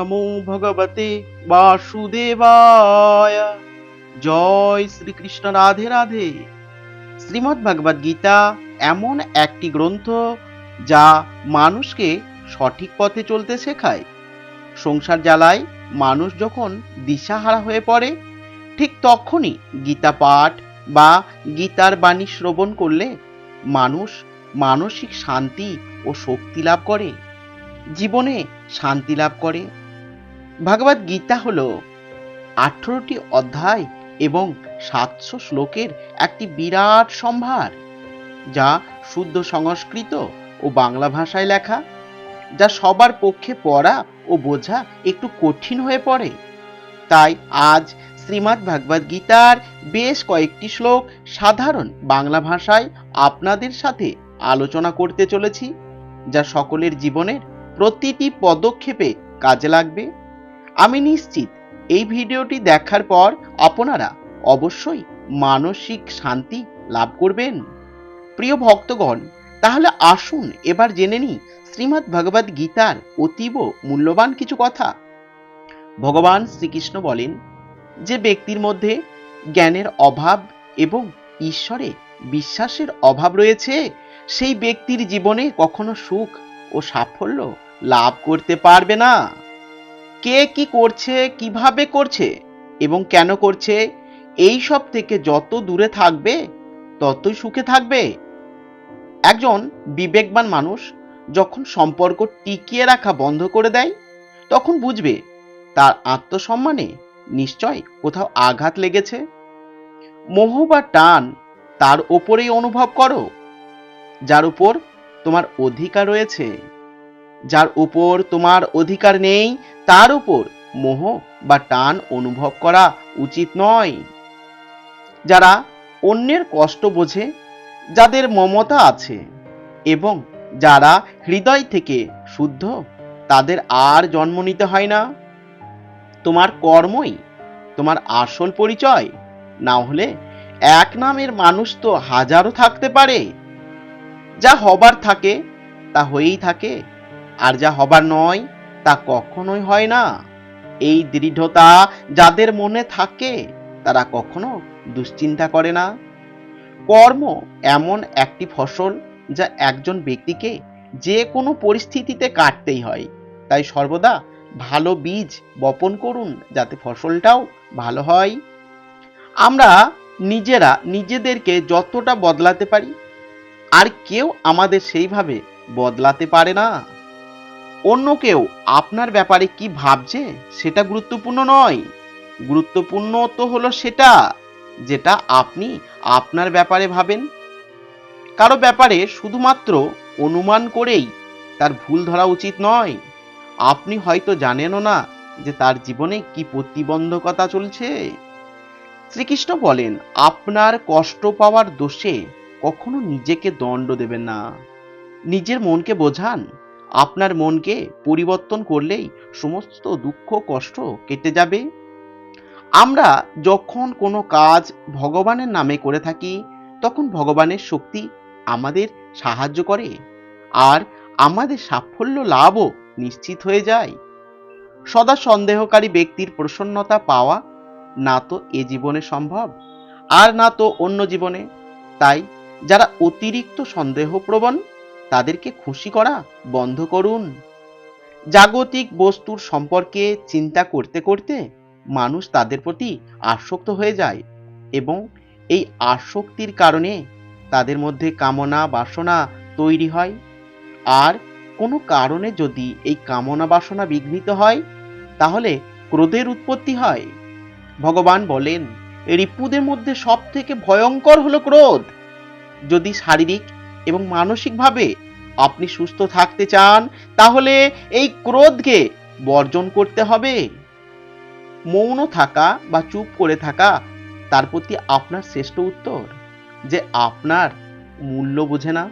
নমো ভগবতে বাসুদেবায় জয় শ্রীকৃষ্ণ রাধে রাধে শ্রীমদ্ ভগবদ গীতা এমন একটি গ্রন্থ যা মানুষকে সঠিক পথে চলতে শেখায়। সংসার জ্বালায় মানুষ যখন দিশাহারা হয়ে পড়ে, ঠিক তখনই গীতা পাঠ বা গীতার বাণী শ্রবণ করলে মানুষ মানসিক শান্তি ও শক্তি লাভ করে। জীবনে শান্তি লাভ করে। ভগবদ গীতা হল আঠেরোটি অধ্যায় এবং সাতশো শ্লোকের একটি বিরাট সম্ভার, যা শুদ্ধ সংস্কৃত ও বাংলা ভাষায় লেখা, যা সবার পক্ষে পড়া ও বোঝা একটু কঠিন হয়ে পড়ে। তাই আজ শ্রীমদ্ ভাগবত গীতার বেশ কয়েকটি শ্লোক সাধারণ বাংলা ভাষায় আপনাদের সাথে আলোচনা করতে চলেছি, যা সকলের জীবনের প্রতিটি পদক্ষেপে কাজে লাগবে। আমি নিশ্চিত, এই ভিডিওটি দেখার পর আপনারা অবশ্যই মানসিক শান্তি লাভ করবেন। প্রিয় ভক্তগণ, তাহলে আসুন এবার জেনে নিই শ্রীমদ্ ভগবদ গীতার অতীব মূল্যবান কিছু কথা। ভগবান শ্রীকৃষ্ণ বলেন, যে ব্যক্তির মধ্যে জ্ঞানের অভাব এবং ঈশ্বরে বিশ্বাসের অভাব রয়েছে, সেই ব্যক্তির জীবনে কখনো সুখ ও সাফল্য লাভ করতে পারবে না। কে কি করছে, কীভাবে করছে এবং কেন করছে, এই সব থেকে যত দূরে থাকবে, ততই সুখে থাকবে। একজন বিবেকবান মানুষ যখন সম্পর্ক টিকিয়ে রাখা বন্ধ করে দেয়, তখন বুঝবে তার আত্মসম্মানে নিশ্চয় কোথাও আঘাত লেগেছে। মোহ বা টান তার ওপরেই অনুভব করো, যার উপর তোমার অধিকার রয়েছে। যার উপর তোমার অধিকার নেই, তার উপর মোহ বা টান অনুভব করা উচিত নয়। যারা অন্যের কষ্ট বোঝে, যাদের মমতা আছে এবং যারা হৃদয় থেকে শুদ্ধ, তাদের আর জন্ম নিতে হয় না। তোমার কর্মই তোমার আসল পরিচয়। না হলে এক নামের মানুষ তো হাজারও থাকতে পারে। যা হবার থাকে, তা হয়েই থাকে। আর যা হবার নয়, তা কখনোই হয় না। এই দৃঢ়তা যাদের মনে থাকে, তারা কখনো দুশ্চিন্তা করে না। কর্ম এমন একটি ফসল যা একজন ব্যক্তিকে যে কোনো পরিস্থিতিতে কাটতেই হয়। তাই সর্বদা ভালো বীজ বপন করুন যাতে ফসলটাও ভালো হয়। আমরা নিজেরা নিজেদেরকে যতটা বদলাতে পারি, আর কেউ আমাদের সেইভাবে বদলাতে পারে না। অন্য কেউ আপনার ব্যাপারে কি ভাবছে সেটা গুরুত্বপূর্ণ নয়। গুরুত্বপূর্ণ তো হলো সেটা, যেটা আপনি আপনার ব্যাপারে ভাবেন। কারও ব্যাপারে শুধুমাত্র অনুমান করেই তার ভুল ধরা উচিত নয়। আপনি হয়তো জানেনও না যে তার জীবনে কি প্রতিবন্ধকতা চলছে। শ্রীকৃষ্ণ বলেন, আপনার কষ্ট পাওয়ার দোষে কখনো নিজেকে দণ্ড দেবেন না। নিজের মনকে বোঝান। আপনার মনকে পরিবর্তন করলেই সমস্ত দুঃখ, কষ্ট কেটে যাবে। আমরা যখন কোনো কাজ ভগবানের নামে করে থাকি, তখন ভগবানের শক্তি আমাদের সাহায্য করে আর আমাদের সাফল্য লাভও নিশ্চিত হয়ে যায়। সদা সন্দেহকারী ব্যক্তির প্রসন্নতা পাওয়া না তো এ জীবনে সম্ভব আর না তো অন্য জীবনে। তাই যারা অতিরিক্ত সন্দেহপ্রবণ তাদেরকে খুশি করা বন্ধ করুন। জাগতিক বস্তুর সম্পর্কে চিন্তা করতে করতে মানুষ তাদের প্রতি আসক্ত হয়ে যায় এবং এই আসক্তির কারণে তাদের মধ্যে কামনা বাসনা তৈরি হয়। আর কোনো কারণে যদি এই কামনা বাসনা বিঘ্নিত হয়, তাহলে ক্রোধের উৎপত্তি হয়। ভগবান বলেন, রিপুদের মধ্যে সব থেকে ভয়ঙ্কর হলো ক্রোধ। যদি শারীরিক এবং মানসিকভাবে আপনি সুস্থ থাকতে চান, তাহলে এই ক্রোধকে বর্জন করতে হবে। মৌন থাকা বা চুপ করে থাকা, তার প্রতি আপনার শ্রেষ্ঠ উত্তর, যে আপনার মূল্য বোঝে না।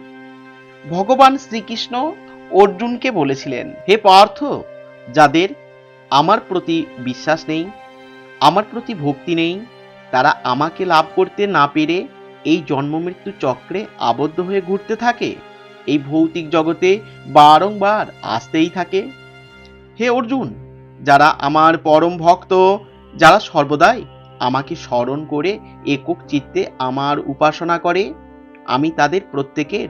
ভগবান শ্রীকৃষ্ণ অর্জুনকে বলেছিলেন, হে পার্থ, যাদের আমার প্রতি বিশ্বাস নেই, আমার প্রতি ভক্তি নেই, তারা আমাকে লাভ করতে না পেরে এই জন্ম মৃত্যু চক্রে আবদ্ধ হয়ে ঘুরতে থাকে? এই ভৌতিক জগতে বারংবার আসতেই থাকে। হে অর্জুন, যারা আমার পরম ভক্ত, যারা সর্বদাই আমাকে স্মরণ করে একক চিত্তে আমার উপাসনা করে, আমি তাদের প্রত্যেকের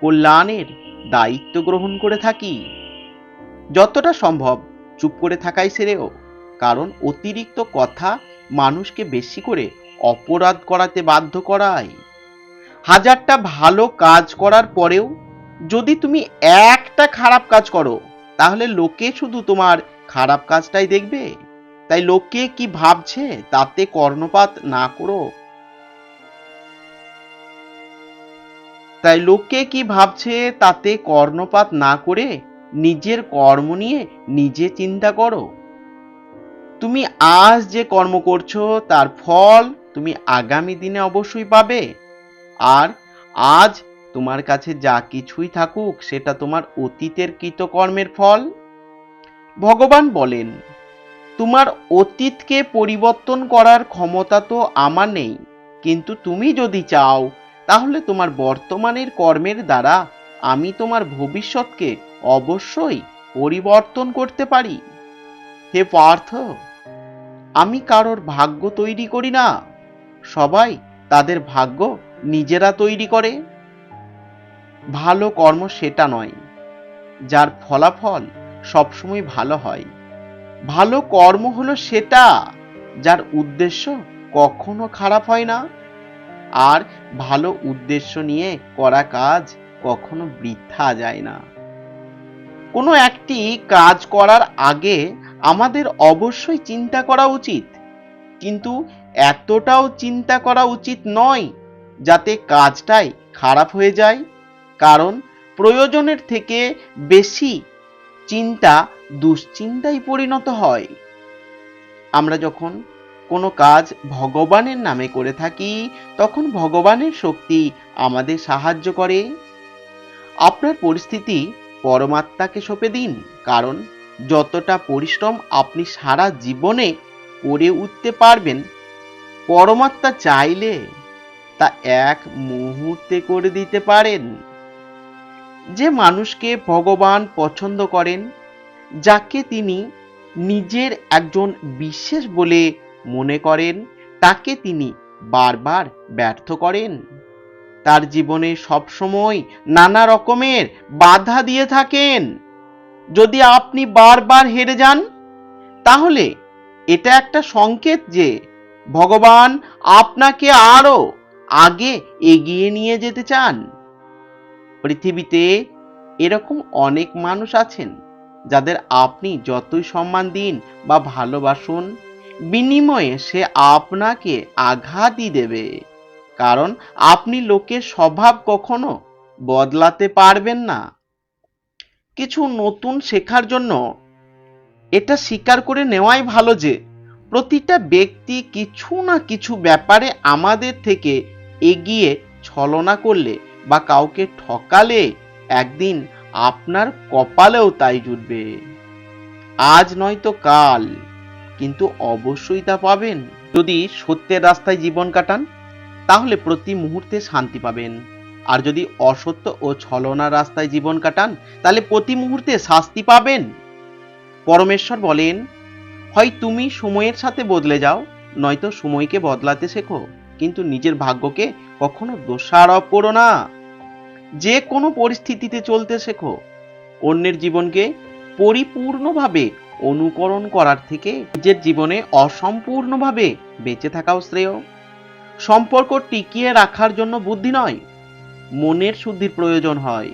কল্যাণের দায়িত্ব গ্রহণ করে থাকি। যতটা সম্ভব চুপ করে থাকাই সেরেও কারণ অতিরিক্ত কথা মানুষকে বেশি করে অপরাধ করাতে বাধ্য করায় হাজারটা ভালো কাজ করার পরেও যদি তুমি একটা খারাপ কাজ করো, তাহলে লোকে শুধু তোমার খারাপ কাজটাই দেখবে। তাই লোকে কি ভাবছে তাতে কর্ণপাত না করো। তাই লোকে কি ভাবছে তাতে কর্ণপাত না করে নিজের কর্ম নিয়ে নিজে চিন্তা করো। তুমি আজ যে কর্ম করছ, তার ফল তুমি আগামী দিনে অবশ্যই পাবে। আর আজ তোমার কাছে যা কিছুই থাকুক, সেটা তোমার অতীতের কৃতকর্মের ফল। ভগবান বলেন, তোমার অতীতকে পরিবর্তন করার ক্ষমতা তো আমার নেই। কিন্তু তুমি যদি চাও, তাহলে তোমার বর্তমানের কর্মের দ্বারা আমি তোমার ভবিষ্যৎকে অবশ্যই পরিবর্তন করতে পারি। হে পার্থ, আমি কারোর ভাগ্য তৈরি করি না। সবাই তাদের ভাগ্য নিজেরা তৈরি করে। ভালো কর্ম সেটা নয়, যার ফলাফল সবসময় ভালো হয়। ভালো কর্ম হলো সেটা, যার উদ্দেশ্য কখনো খারাপ হয় না। আর ভালো উদ্দেশ্য নিয়ে করা কাজ কখনো বৃথা যায় না। কোনো একটি কাজ করার আগে আমাদের অবশ্যই চিন্তা করা উচিত। কিন্তু এতটাও চিন্তা করা উচিত নয় যাতে কাজটাই খারাপ হয়ে যায়। কারণ প্রয়োজনের থেকে বেশি চিন্তা দুশ্চিন্তায় পরিণত হয়। আমরা যখন কোনো কাজ ভগবানের নামে করে থাকি, তখন ভগবানের শক্তি আমাদের সাহায্য করে। আপনার পরিস্থিতি পরমাত্মাকে সঁপে দিন, কারণ যতটা পরিশ্রম আপনি সারা জীবনে করে উঠতে পারবেন পরমাত্মা চাইলে তা এক মুহূর্তে করে দিতে পারেন। যে মানুষকে ভগবান পছন্দ করেন, যাকে তিনি নিজের একজন বিশেষ বলে মনে করেন, তাকে তিনি বারবার ব্যর্থ করেন। তার জীবনে সবসময় নানা রকমের বাধা দিয়ে থাকেন। যদি আপনি বারবার হেরে যান, তাহলে এটা একটা সংকেত যে ভগবান আপনাকে আরও আগে এগিয়ে নিয়ে যেতে চান। পৃথিবীতে এরকম অনেক মানুষ আছেন যাদের আপনি যতই সম্মান দিন বা ভালোবাসুন, বিনিময়ে সে আপনাকে আঘাতই দেবে। কারণ আপনি লোকের স্বভাব কখনো বদলাতে পারবেন না। কিছু নতুন শেখার জন্য এটা স্বীকার করে নেওয়াই ভালো যে প্রতিটা ব্যক্তি কিছু না কিছু ব্যাপারে আমাদের থেকে এগিয়ে ছলনা করলে বা কাউকে ঠকালে একদিন আপনার কপালেও তাই জুটবে। আজ নয়তো কাল, কিন্তু অবশ্যই তা পাবেন। যদি সত্যের রাস্তায় জীবন কাটান, তাহলে প্রতি মুহূর্তে শান্তি পাবেন। আর যদি অসত্য ও ছলনার রাস্তায় জীবন কাটান, তাহলে প্রতি মুহূর্তে শাস্তি পাবেন। পরমেশ্বর বলেন হয় তুমি সময়ের সাথে বদলে যাও, নয়তো সময়কে বদলাতে শেখো, কিন্তু নিজের ভাগ্যকে কখনো দোষারোপ করো না। যে কোনো পরিস্থিতিতে চলতে শেখো। অন্যের জীবনকে পরিপূর্ণভাবে অনুকরণ করার থেকে নিজের জীবনে অসম্পূর্ণভাবে বেঁচে থাকাও শ্রেয়। সম্পর্ক টিকিয়ে রাখার জন্য বুদ্ধি নয়, মনের শুদ্ধির প্রয়োজন হয়।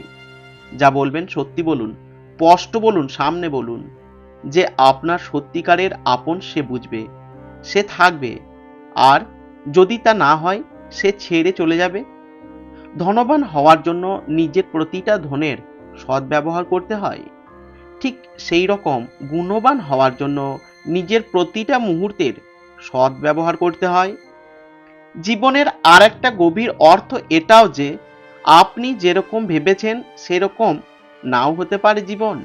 যা বলবেন সত্যি বলুন, স্পষ্ট বলুন, সামনে বলুন। যে আপনার সত্যিকারের আপন সে বুঝবে, সে থাকবে। আর যদি তা না হয়, সে ছেড়ে চলে যাবে। ধনবান হওয়ার জন্য নিজের প্রতিটা ধনের সদ্ব্যবহার করতে হয়। ঠিক সেই রকম গুণবান হওয়ার জন্য নিজের প্রতিটা মুহূর্তের সদ্ব্যবহার করতে হয়। জীবনের আর একটা গভীর অর্থ এটাও যে, আপনি যেরকম ভেবেছেন, সেরকম নাও হতে পারে জীবন।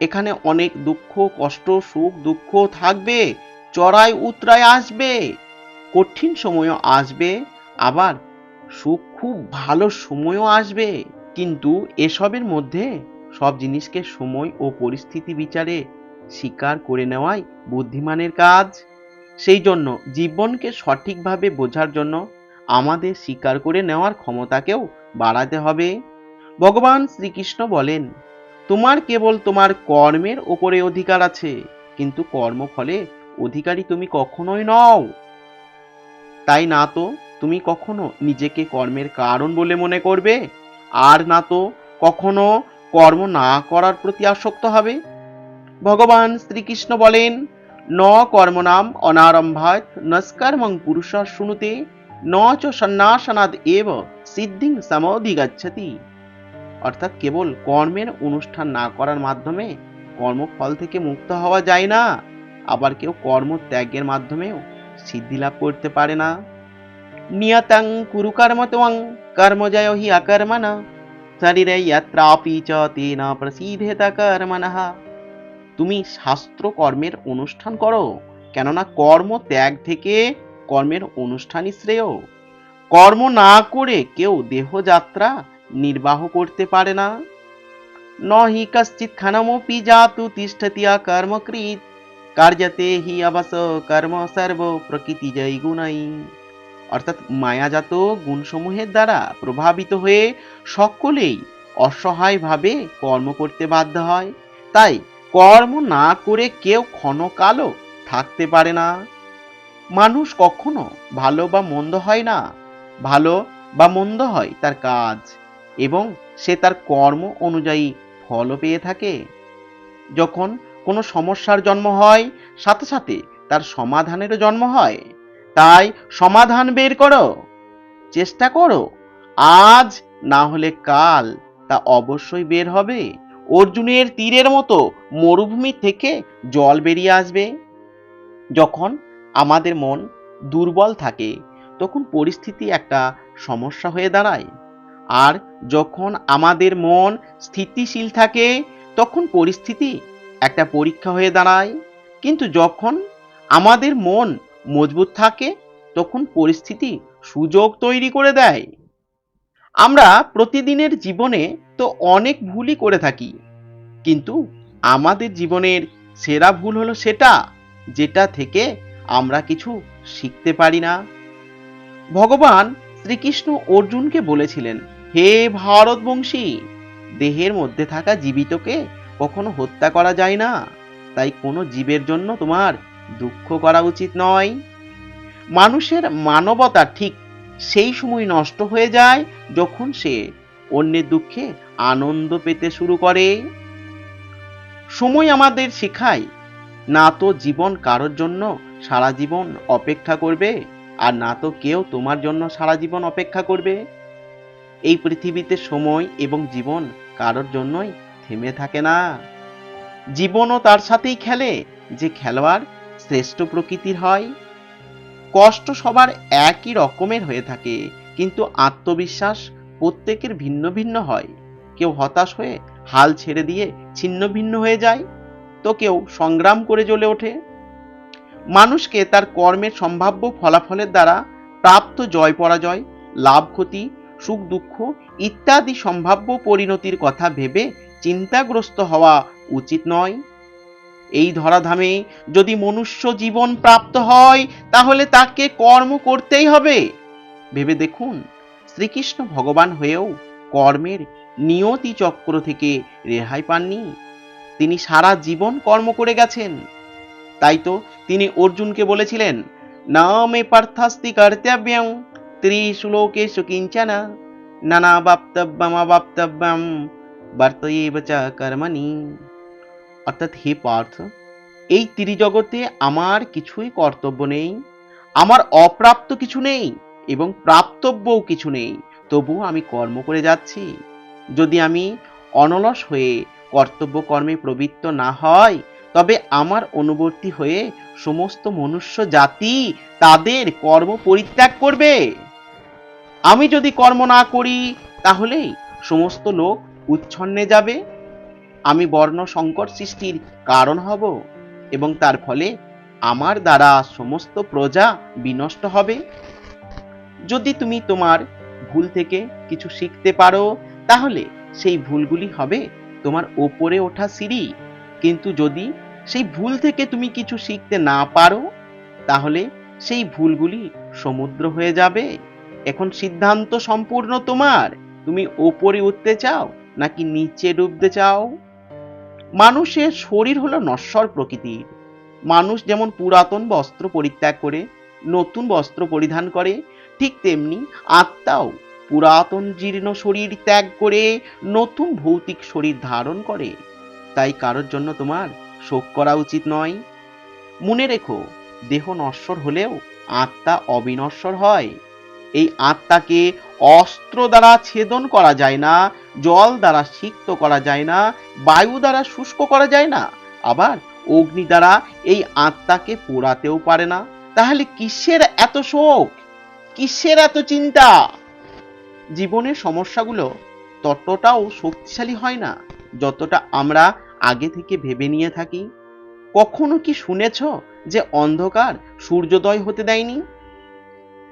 এখানে অনেক দুঃখ, কষ্ট, সুখ, দুঃখ থাকবে, চড়াই উতরায় আসবে, কঠিন সময়ও আসবে, আবার সুখ খুব ভালো সময়ও আসবে। কিন্তু এসবের মধ্যে সব জিনিসকে সময় ও পরিস্থিতি বিচারে স্বীকার করে নেওয়াই বুদ্ধিমানের কাজ। সেই জন্য জীবনকে সঠিকভাবে বোঝার জন্য আমাদের স্বীকার করে নেওয়ার ক্ষমতাকেও বাড়াতে হবে। ভগবান শ্রীকৃষ্ণ বলেন তোমার কেবল তোমার কর্মের ওপরে অধিকার আছে, কিন্তু কর্মফলে অধিকারী তুমি কখনোই নও। তাই না তো, তুমি কখনো নিজেকে কর্মের কারণ বলে মনে করবে? আর না তো, কখনো কর্ম না করার প্রতি আসক্ত হবে? ভগবান শ্রীকৃষ্ণ বলেন, ন কর্মনাম অনারম্ভাত নস্কর্মং পুরুষ শুনুতে, ন চ সন্ন্যাসনাদ এব সিদ্ধিং সমধিগচ্ছতি। অর্থাৎ কেবল কর্মের অনুষ্ঠান না করার মাধ্যমে কর্মফল থেকে মুক্ত হওয়া যায় না। আবার কেউ কর্ম ত্যাগের মাধ্যমেও সিদ্ধি লাভ করতে পারে না। নিয়তং কুরু কর্ম ত্বং কর্মজয় হি অকর্মণ শরীরে ইয়াত্রাপি চ তেন প্রসিদ্ধেত কর্মণঃ। তুমি শাস্ত্র কর্মের অনুষ্ঠান করো, কেননা কর্ম ত্যাগ থেকে কর্মের অনুষ্ঠানই শ্রেয়। কর্ম না করে কেউ দেহযাত্রা নির্বাহ করতে পারে না। ন হি কশ্চিৎ ক্ষণমপি জাতু তিষ্ঠতি কর্মকৃত, কার্যতে হি অবস কর্ম সর্ব প্রকৃতি জয় গুণাই। অর্থাৎ মায়াজাত গুণসমূহের দ্বারা প্রভাবিত হয়ে সকলেই অসহায়ভাবে কর্ম করতে বাধ্য হয়। তাই কর্ম না করে কেউ ক্ষণকালও থাকতে পারে না। মানুষ কখনো ভালো বা মন্দ হয় না, ভালো বা মন্দ হয় তার কাজ। এবং সে তার কর্ম অনুযায়ী ফলও পেয়ে থাকে। যখন কোনো সমস্যার জন্ম হয়, সাথে সাথে তার সমাধানেরও জন্ম হয়। তাই সমাধান বের করো, চেষ্টা করো। আজ না হলে কাল তা অবশ্যই বের হবে। অর্জুনের তীরের মতো মরুভূমি থেকে জল বেরিয়ে আসবে। যখন আমাদের মন দুর্বল থাকে, তখন পরিস্থিতি একটা সমস্যা হয়ে দাঁড়ায়। আর যখন আমাদের মন স্থিতিশীল থাকে, তখন পরিস্থিতি একটা পরীক্ষা হয়ে দাঁড়ায়। কিন্তু যখন আমাদের মন মজবুত থাকে, তখন পরিস্থিতি সুযোগ তৈরি করে দেয়। আমরা প্রতিদিনের জীবনে তো অনেক ভুলই করে থাকি, কিন্তু আমাদের জীবনের সেরা ভুল হলো সেটা, যেটা থেকে আমরা কিছু শিখতে পারি না। ভগবান শ্রীকৃষ্ণ অর্জুনকে বলেছিলেন হে ভারতবংশী, দেহের মধ্যে থাকা জীবিতকে কখনো হত্যা করা যায় না। তাই কোনো জীবের জন্য তোমার দুঃখ করা উচিত নয়। মানুষের মানবতা ঠিক সেই সময় নষ্ট হয়ে যায় যখন সে অন্যের দুঃখে আনন্দ পেতে শুরু করে। সময় আমাদের শেখায়, না তো জীবন কারোর জন্য সারা জীবন অপেক্ষা করবে, আর না তো কেউ তোমার জন্য সারা জীবন অপেক্ষা করবে। এই পৃথিবীতে সময় এবং জীবন কারোর জন্যই থেমে থাকে না। জীবনও তার সাথেই খেলে, যে খেলোয়াড় শ্রেষ্ঠ প্রকৃতির হয়। কষ্ট সবার একই রকমের হয়ে থাকে, কিন্তু আত্মবিশ্বাস প্রত্যেকের ভিন্ন ভিন্ন হয়। কেউ হতাশ হয়ে হাল ছেড়ে দিয়ে ছিন্ন ভিন্ন হয়ে যায়, তো কেউ সংগ্রাম করে জ্বলে ওঠে। মানুষকে তার কর্মের সম্ভাব্য ফলাফলের দ্বারা প্রাপ্ত জয় পরাজয় লাভ ক্ষতি সুখ দুঃখ ইত্যাদি সম্ভাব্য পরিণতির কথা ভেবে চিন্তাগ্রস্ত হওয়া উচিত নয়। এই ধরাধামে যদি মনুষ্য জীবন প্রাপ্ত হয়, তাহলে তাকে কর্ম করতেই হবে। ভেবে দেখুন, শ্রীকৃষ্ণ ভগবান হয়েও কর্মের নিয়তি চক্র থেকে রেহাই পাননি। তিনি সারা জীবন কর্ম করে গেছেন। তাই তো তিনি অর্জুনকে বলেছিলেন না মে পার্থাস্তি কর্তব্যং। ত্রিশ্লোকেশু কিঞ্চন নানা বাপ্তব্যম বর্তয়েব চ কর্মণি অর্থাৎ হে পার্থ এই ত্রিজগতে আমার কিছুই কর্তব্য নেই, আমার অপ্রাপ্ত কিছু নেই এবং প্রাপ্তব্যও কিছু নেই, তবুও আমি কর্ম করে যাচ্ছি। যদি আমি অনলস হয়ে কর্তব্য কর্মে প্রবৃত্ত না হয়, তবে আমার অনুবর্তী হয়ে সমস্ত মনুষ্য জাতি তাদের কর্ম পরিত্যাগ করবে। আমি যদি কর্ম না করি, তাহলেই সমস্ত লোক উচ্ছন্নে যাবে। আমি বর্ণ সংকট সৃষ্টির কারণ হব এবং তার ফলে আমার দ্বারা সমস্ত প্রজা বিনষ্ট হবে। যদি তুমি তোমার ভুল থেকে কিছু শিখতে পারো, তাহলে সেই ভুলগুলি হবে তোমার ওপরে ওঠা সিঁড়ি। কিন্তু যদি সেই ভুল থেকে তুমি কিছু শিখতে না পারো, তাহলে সেই ভুলগুলি সমুদ্র হয়ে যাবে। এখন সিদ্ধান্ত সম্পূর্ণ তোমার। তুমি ওপরে উঠতে চাও নাকি নিচে ডুবতে চাও? মানুষের শরীর হলো নশ্বর প্রকৃতির। মানুষ যেমন পুরাতন বস্ত্র পরিত্যাগ করে, নতুন বস্ত্র পরিধান করে, ঠিক তেমনি আত্মাও পুরাতন জীর্ণ শরীর ত্যাগ করে, নতুন ভৌতিক শরীর ধারণ করে। তাই কারোর জন্য তোমার শোক করা উচিত নয়। মনে রেখো, দেহ নশ্বর হলেও আত্মা অবিনশ্বর হয়। এই আত্মাকে অস্ত্র দ্বারা ছেদন করা যায় না, জল দ্বারা সিক্ত করা যায় না, বায়ু দ্বারা শুষ্ক করা যায় না। আবার অগ্নি দ্বারা এই আত্মাকে পোড়াতেও পারে না। তাহলে কিসের এত শোক? কিসের এত চিন্তা? জীবনের সমস্যাগুলো ততটাও শক্তিশালী হয় না, যতটা আমরা আগে থেকে ভেবে নিয়ে থাকি। কখনো কি শুনেছ যে অন্ধকার সূর্যোদয় হতে দেয়নি?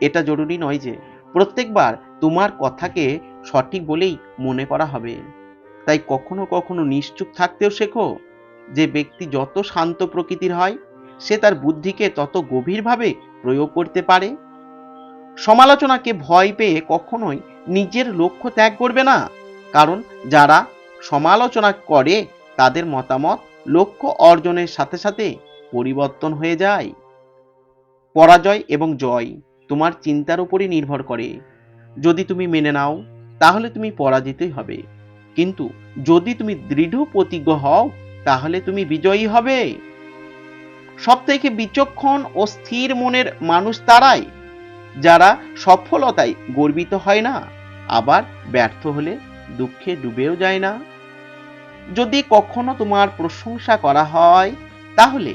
এটা জরুরি নয় যে প্রত্যেকবার তোমার কথাকে সঠিক বলেই মনে করা হবে। তাই কখনো কখনো নিশ্চুপ থাকতেও শেখো যে ব্যক্তি যত শান্ত প্রকৃতির হয়, সে তার বুদ্ধিকে তত গভীরভাবে প্রয়োগ করতে পারে। সমালোচনাকে ভয় পেয়ে কখনোই নিজের লক্ষ্য ত্যাগ করবে না। কারণ যারা সমালোচনা করে, তাদের মতামত লক্ষ্য অর্জনের সাথে সাথে পরিবর্তন হয়ে যায়। পরাজয় এবং জয়। তোমার চিন্তার উপরই নির্ভর করে। যদি তুমি মেনে নাও, তাহলে তুমি পরাজিতই হবে। কিন্তু যদি তুমি দৃঢ় প্রতিজ্ঞ হও, তাহলে তুমি বিজয়ী হবে। সব থেকে বিচক্ষণ ও স্থির মনের মানুষ তারাই, যারা সফলতায় গর্বিত হয় না, আবার ব্যর্থ হলে দুঃখে ডুবেও যায় না। যদি কখনো তোমার প্রশংসা করা হয়, তাহলে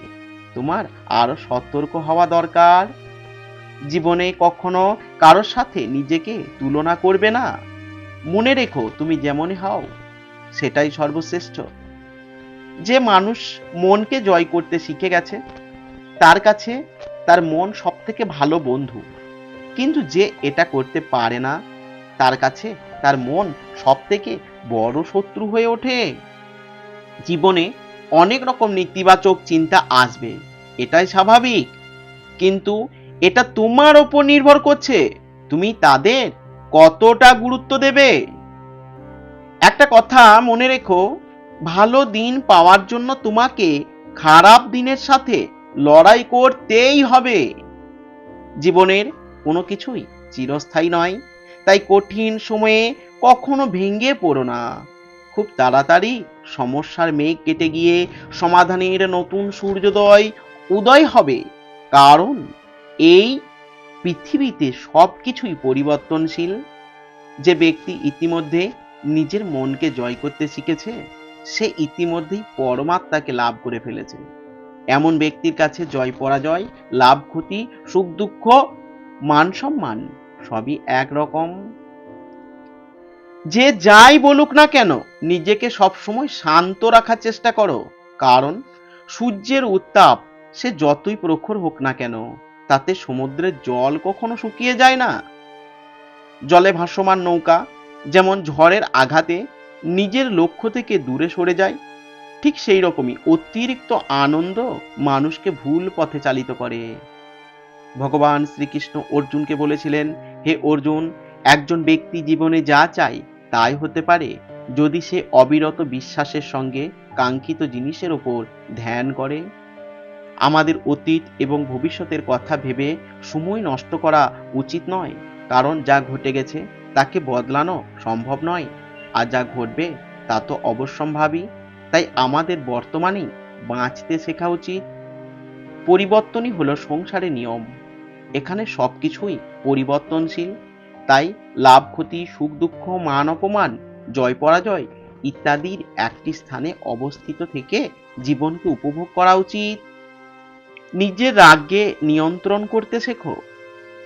তোমার আরও সতর্ক হওয়া দরকার। জীবনে কখনো কারোর সাথে নিজেকে তুলনা করবে না। মনে রেখো, তুমি যেমনই হও, সেটাই সর্বশ্রেষ্ঠ। যে মানুষ মনকে জয় করতে শিখে গেছে, তার কাছে তার মন সব থেকে ভালো বন্ধু। কিন্তু যে এটা করতে পারে না, তার কাছে তার মন সব থেকে বড় শত্রু হয়ে ওঠে। জীবনে অনেক রকম নেতিবাচক চিন্তা আসবে, এটাই স্বাভাবিক। কিন্তু এটা তোমার ওপর নির্ভর করছে। তুমি তাদের কতটা গুরুত্ব দেবে? একটা কথা মনে রেখো, ভালো দিন পাওয়ার জন্য তোমাকে খারাপ দিনের সাথে লড়াই করতেই হবে। জীবনের কোনো কিছুই চিরস্থায়ী নয়, তাই কঠিন সময়ে কখনো ভেঙে পড়ো না। খুব তাড়াতাড়ি সমস্যার মেঘ কেটে গিয়ে সমাধানের নতুন সূর্যোদয় উদয় হবে। কারণ এই পৃথিবীতে সব কিছুই পরিবর্তনশীল। যে ব্যক্তি ইতিমধ্যে নিজের মনকে জয় করতে শিখেছে, সে ইতিমধ্যেই পরমাত্মাকে লাভ করে ফেলেছে। এমন ব্যক্তির কাছে জয়, পরাজয়, লাভ, ক্ষতি, সুখ, দুঃখ, মান, সম্মান সবই একরকম। যে যাই বলুক না কেন, নিজেকে সবসময় শান্ত রাখার চেষ্টা করো। কারণ সূর্যের উত্তাপ সে যতই প্রখর হোক না কেন তাতে সমুদ্রের জল কখনো শুকিয়ে যায় না। জলে ভাসমান নৌকা, যেমন ঝড়ের আঘাতে নিজের লক্ষ্য থেকে দূরে সরে যায়, ঠিক সেই রকমই অতিরিক্ত আনন্দ মানুষকে ভুল পথে চালিত করে। ভগবান শ্রীকৃষ্ণ অর্জুনকে বলেছিলেন, হে অর্জুন, একজন ব্যক্তি জীবনে যা চায় তাই হতে পারে, যদি সে অবিরত বিশ্বাসের সঙ্গে কাঙ্ক্ষিত জিনিসের ওপর ধ্যান করে। আমাদের অতীত এবং ভবিষ্যতের কথা ভেবে সময় নষ্ট করা উচিত নয়। কারণ যা ঘটে গেছে, তাকে বদলানো সম্ভব নয়। আর যা ঘটবে, তা তো অবশ্যম্ভাবী। তাই আমাদের বর্তমানেই বাঁচতে শেখা উচিত। পরিবর্তনই হলো সংসারের নিয়ম। এখানে সব কিছুই পরিবর্তনশীল। তাই লাভ, ক্ষতি, সুখ, দুঃখ, মান, অপমান, জয়, পরাজয় ইত্যাদির একটি স্থানে অবস্থিত থেকে জীবনকে উপভোগ করা উচিত। নিজের রাগকে নিয়ন্ত্রণ করতে শেখো।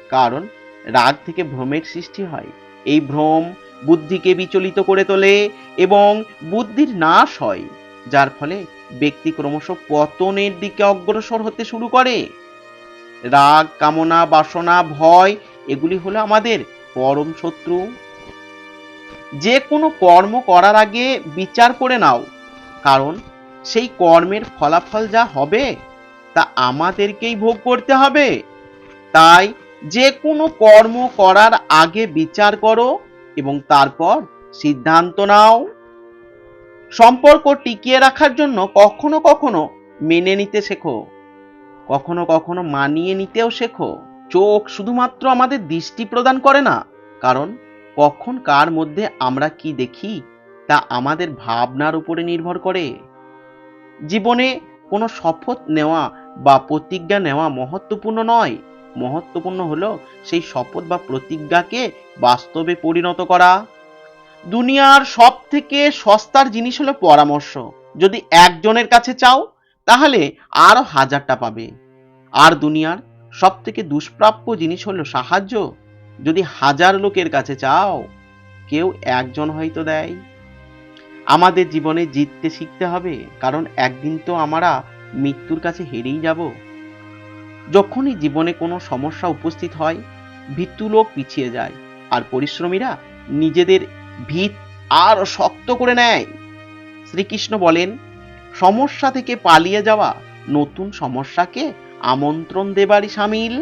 কারণ রাগ থেকে ভ্রমের সৃষ্টি হয়। এই ভ্রম বুদ্ধিকে বিচলিত করে তোলে এবং বুদ্ধির নাশ হয়, যার ফলে ব্যক্তি ক্রমশ পতনের দিকে অগ্রসর হতে শুরু করে। রাগ, কামনা, বাসনা, ভয়, এগুলি হলো আমাদের পরম শত্রু। যে কোনো কর্ম করার আগে বিচার করে নাও, কারণ সেই কর্মের ফলাফল যা হবে তা আমাদেরকেই ভোগ করতে হবে। তাই যে কোনো কর্ম করার আগে বিচার করো এবং তারপর সিদ্ধান্ত নাও। সম্পর্ক টিকিয়ে রাখার জন্য কখনো কখনো মেনে নিতে শেখো। কখনো কখনো মানিয়ে নিতেও শেখো। চোখ শুধুমাত্র আমাদের দৃষ্টি প্রদান করে না, কারণ কখন কার মধ্যে আমরা কি দেখি তা আমাদের ভাবনার উপরে নির্ভর করে। জীবনে কোনো শপথ নেওয়া বা প্রতিজ্ঞা নেওয়া মহত্বপূর্ণ নয়। মহত্বপূর্ণ হলো সেই শপথ বা প্রতিজ্ঞাকে বাস্তবে পরিণত করা। দুনিয়ার সব থেকে সস্তার জিনিস হলো পরামর্শ। যদি একজনের কাছে চাও, তাহলে আরও হাজারটা পাবে। আর দুনিয়ার সব থেকে দুষ্প্রাপ্য জিনিস হলো সাহায্য। যদি হাজার লোকের কাছে চাও, কেউ একজন হয়তো দেয়। আমাদের জীবনে জিততে শিখতে হবে, কারণ একদিন তো আমরা মৃত্যুর কাছে হেরেই যাব? যখনই জীবনে কোনো সমস্যা উপস্থিত হয় ভিত্তু লোক পিছিয়ে যায়, আর পরিশ্রমীরা নিজেদের ভিত আর শক্ত করে নেয়। শ্রীকৃষ্ণ বলেন, সমস্যা থেকে পালিয়ে যাওয়া নতুন সমস্যাকে আমন্ত্রণ দেবারই সামিল।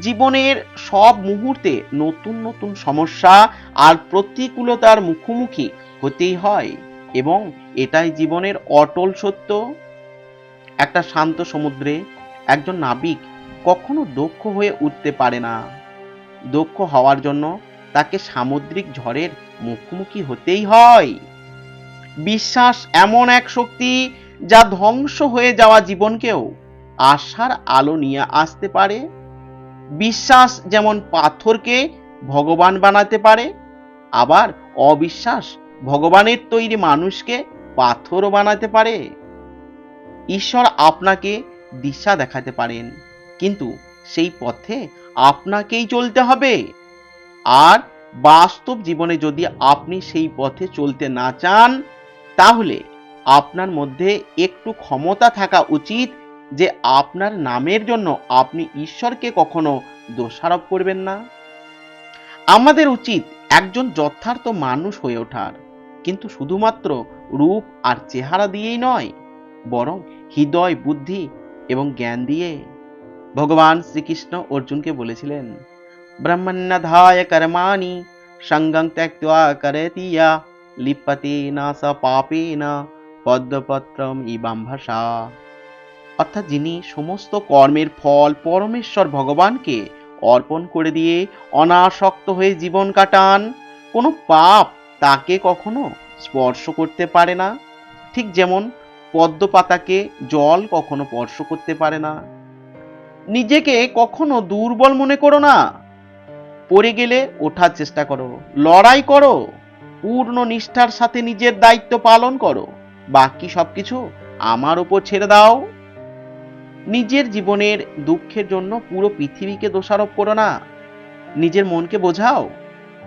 জীবনের সব মুহূর্তে নতুন নতুন সমস্যা আর প্রতিকূলতার মুখোমুখি হতেই হয়, এবং এটাই জীবনের অটল সত্য। একটা শান্ত সমুদ্রে একজন নাবিক কখনো দক্ষ হয়ে উঠতে পারে না। দক্ষ হওয়ার জন্য তাকে সামুদ্রিক ঝড়ের মুখোমুখি হতেই হয়। বিশ্বাস এমন এক শক্তি যা ধ্বংস হয়ে যাওয়া জীবনকেও আশার আলো নিয়ে আসতে পারে। বিশ্বাস যেমন পাথরকে ভগবান বানাতে পারে, আবার অবিশ্বাস ভগবানের তৈরি মানুষকে পাথরও বানাতে পারে। ঈশ্বর আপনাকে দিশা দেখাতে পারেন, কিন্তু সেই পথে আপনাকেই চলতে হবে। আর বাস্তব জীবনে যদি আপনি সেই পথে চলতে না চান, তাহলে আপনার মধ্যে একটু ক্ষমতা থাকা উচিত যে আপনার নামের জন্য আপনি ঈশ্বরকে কখনো দোষারোপ করবেন না। আমাদের উচিত একজন যথার্থ মানুষ হয়ে ওঠার, কিন্তু শুধুমাত্র রূপ আর চেহারা দিয়েই নয়, বরং হৃদয়, বুদ্ধি এবং জ্ঞান দিয়ে ভগবান শ্রীকৃষ্ণ অর্জুনকে বলেছিলেন, ব্রহ্মণ্যধায় কর্মাণি সঙ্গং ত্যক্তা করতিয়া লিপতি না স পাপে না পদ্মপত্রম ইবাম্ভাসা অর্থাৎ যিনি সমস্ত কর্মের ফল পরমেশ্বর ভগবানকে অর্পণ করে দিয়ে অনাসক্ত হয়ে জীবন কাটান, কোনো পাপ তাকে কখনো স্পর্শ করতে পারে না। ঠিক যেমন পদ্ম পাতাকে জল কখনো স্পর্শ করতে পারে না। নিজেকে কখনো দুর্বল মনে করো না। পড়ে গেলে ওঠার চেষ্টা করো, লড়াই করো, পূর্ণ নিষ্ঠার সাথে নিজের দায়িত্ব পালন করো। বাকি সবকিছু আমার উপর ছেড়ে দাও। নিজের জীবনের দুঃখের জন্য পুরো পৃথিবীকে দোষারোপ করো না। নিজের মনকে বোঝাও,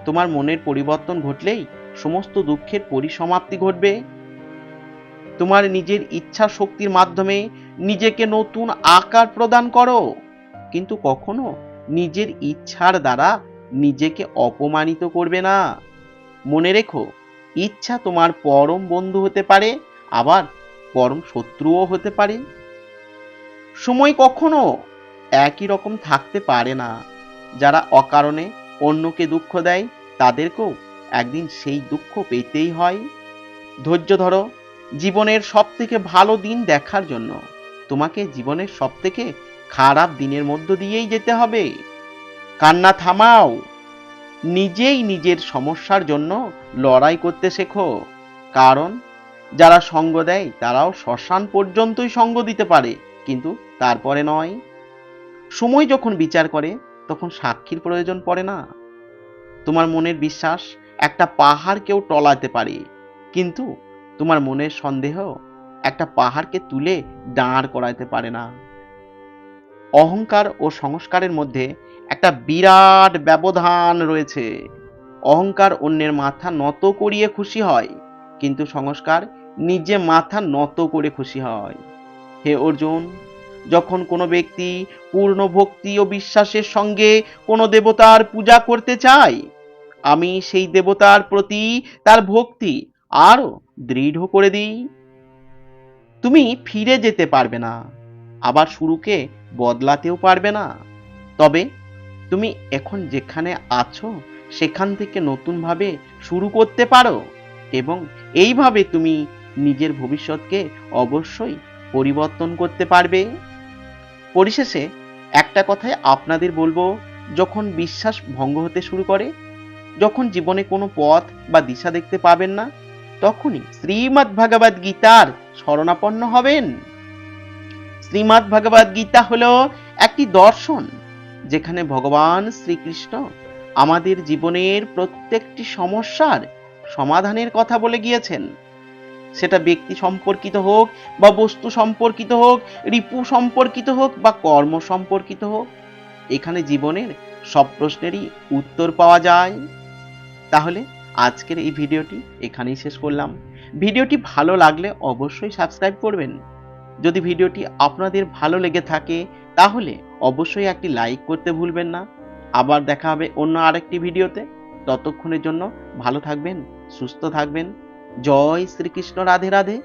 তোমার মনের পরিবর্তন ঘটলেই সমস্ত দুঃখের পরিসমাপ্তি ঘটবে। তোমার নিজের ইচ্ছা শক্তির মাধ্যমে নিজেকে নতুন আকার প্রদান করো। কিন্তু কখনো নিজের ইচ্ছার দ্বারা নিজেকে অপমানিত করবে না। মনে রেখো, ইচ্ছা তোমার পরম বন্ধু হতে পারে, আবার পরম শত্রুও হতে পারে। সময় কখনো একই রকম থাকতে পারে না। যারা অকারণে অন্যকে দুঃখ দেয়, তাদেরকেও একদিন সেই দুঃখ পেতেই হয়। ধৈর্য ধরো জীবনের সব থেকে ভালো দিন দেখার জন্য। তোমাকে জীবনের সব থেকে খারাপ দিনের মধ্য দিয়েই যেতে হবে। কান্না থামাও। নিজেই নিজের সমস্যার জন্য লড়াই করতে শেখো। কারণ, যারা সঙ্গ দেয়, তারাও শ্মশান পর্যন্তই সঙ্গ দিতে পারে, কিন্তু তারপরে নয়। সময় যখন বিচার করে, তখন সাক্ষীর প্রয়োজন পড়ে না। তোমার মনের বিশ্বাস একটা পাহাড়কেও টলাতে পারে, কিন্তু তোমার মনের সন্দেহ? একটা পাহাড়কে তুলে দাঁড় করাতে পারে না। অহংকার ও সংস্কারের মধ্যে একটা বিরাট ব্যবধান রয়েছে। অহংকার অন্যের মাথা নত করিয়ে খুশি হয়, কিন্তু সংস্কার নিজে মাথা নত করে খুশি হয়। হে অর্জুন, যখন কোনো ব্যক্তি পূর্ণ ভক্তি ও বিশ্বাসের সঙ্গে কোনো দেবতার পূজা করতে চায়, আমি সেই দেবতার প্রতি তার ভক্তি আরও দৃঢ় করে দিই। তুমি ফিরে যেতে পারবে না। আবার শুরুকে বদলাতেও পারবে না। তবে তুমি এখন যেখানে আছো, সেখান থেকে নতুনভাবে শুরু করতে পারো এবং এইভাবে তুমি নিজের ভবিষ্যৎকে অবশ্যই পরিবর্তন করতে পারবে। পরিশেষে একটা কথাই আপনাদের বলব, যখন বিশ্বাস ভঙ্গ হতে শুরু করে, যখন জীবনে কোনো পথ বা দিশা দেখতে পাবেন না তখনই শ্রীমৎ ভাগবত গীতার শরণাপন্ন হবেন। শ্রীমৎ ভাগবত গীতা হলো একটি দর্শন যেখানে ভগবান শ্রীকৃষ্ণ আমাদের জীবনের প্রত্যেকটি সমস্যার সমাধানের কথা বলে গিয়েছেন। সেটা ব্যক্তি সম্পর্কিত হোক বা বস্তু সম্পর্কিত হোক, রিপু সম্পর্কিত হোক বা কর্ম সম্পর্কিত হোক, এখানে জীবনের সব প্রশ্নেরই উত্তর পাওয়া যায়। তাহলে আজকের এই ভিডিওটি এখানেই শেষ করলাম। ভিডিওটি ভালো লাগলে অবশ্যই সাবস্ক্রাইব করবেন। যদি ভিডিওটি আপনাদের ভালো লেগে থাকে, তাহলে অবশ্যই একটি লাইক করতে ভুলবেন না। আবার দেখা হবে অন্য আরেকটি ভিডিওতে। ততক্ষণের জন্য ভালো থাকবেন, সুস্থ থাকবেন। জয় শ্রীকৃষ্ণ রাধে রাধে।